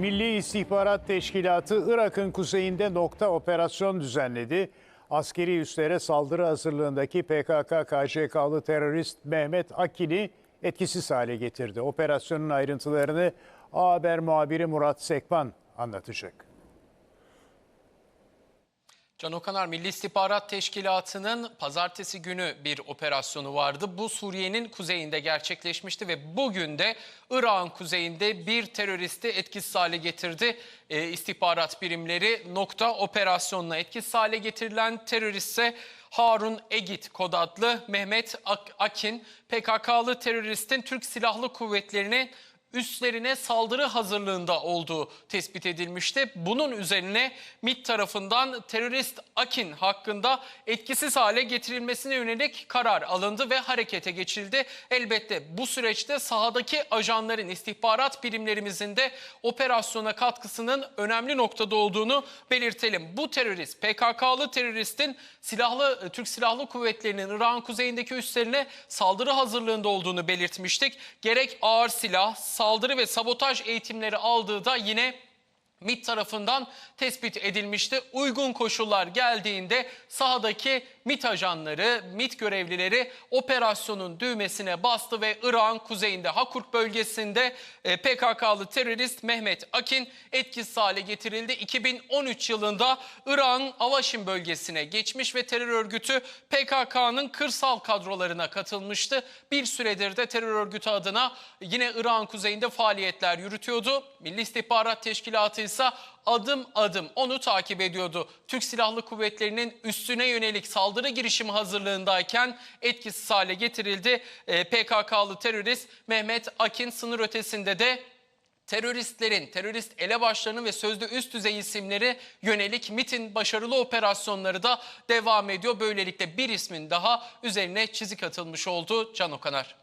Milli İstihbarat Teşkilatı Irak'ın kuzeyinde nokta operasyon düzenledi. Askeri üslere saldırı hazırlığındaki PKK-KCK'lı terörist Mehmet Akin'i etkisiz hale getirdi. Operasyonun ayrıntılarını A Haber muhabiri Murat Sekban anlatacak. Can Okanar Milli İstihbarat Teşkilatı'nın pazartesi günü bir operasyonu vardı. Bu Suriye'nin kuzeyinde gerçekleşmişti ve bugün de Irak'ın kuzeyinde bir teröristi etkisiz hale getirdi. Ee, istihbarat birimleri nokta operasyonla etkisiz hale getirilen terörist ise Harun Egit kod adlı Mehmet Ak- Akin PKK'lı teröristin Türk Silahlı Kuvvetleri'ne üstlerine saldırı hazırlığında olduğu tespit edilmişti. Bunun üzerine MİT tarafından terörist Akin hakkında etkisiz hale getirilmesine yönelik karar alındı ve harekete geçildi. Elbette bu süreçte sahadaki ajanların istihbarat birimlerimizin de operasyona katkısının önemli noktada olduğunu belirtelim. Bu terörist PKK'lı teröristin silahlı Türk Silahlı Kuvvetleri'nin Irak'ın kuzeyindeki üslerine saldırı hazırlığında olduğunu belirtmiştik. Gerek ağır silah, saldırı ve sabotaj eğitimleri aldığı da yine MİT tarafından tespit edilmişti. Uygun koşullar geldiğinde sahadaki MİT ajanları, MİT görevlileri operasyonun düğmesine bastı ve Irak'ın kuzeyinde Hakurk bölgesinde e, PKK'lı terörist Mehmet Akin etkisiz hale getirildi. 2013 yılında Irak'ın Avaşin bölgesine geçmiş ve terör örgütü PKK'nın kırsal kadrolarına katılmıştı. Bir süredir de terör örgütü adına yine Irak'ın kuzeyinde faaliyetler yürütüyordu. Milli İstihbarat Teşkilatı ise adım adım onu takip ediyordu. Türk Silahlı Kuvvetleri'nin üstüne yönelik saldırı girişimi hazırlığındayken etkisiz hale getirildi. Ee, PKK'lı terörist Mehmet Akin sınır ötesinde de teröristlerin, terörist elebaşlarının ve sözde üst düzey isimleri yönelik MIT'in başarılı operasyonları da devam ediyor. Böylelikle bir ismin daha üzerine çizik atılmış oldu Can Okanar.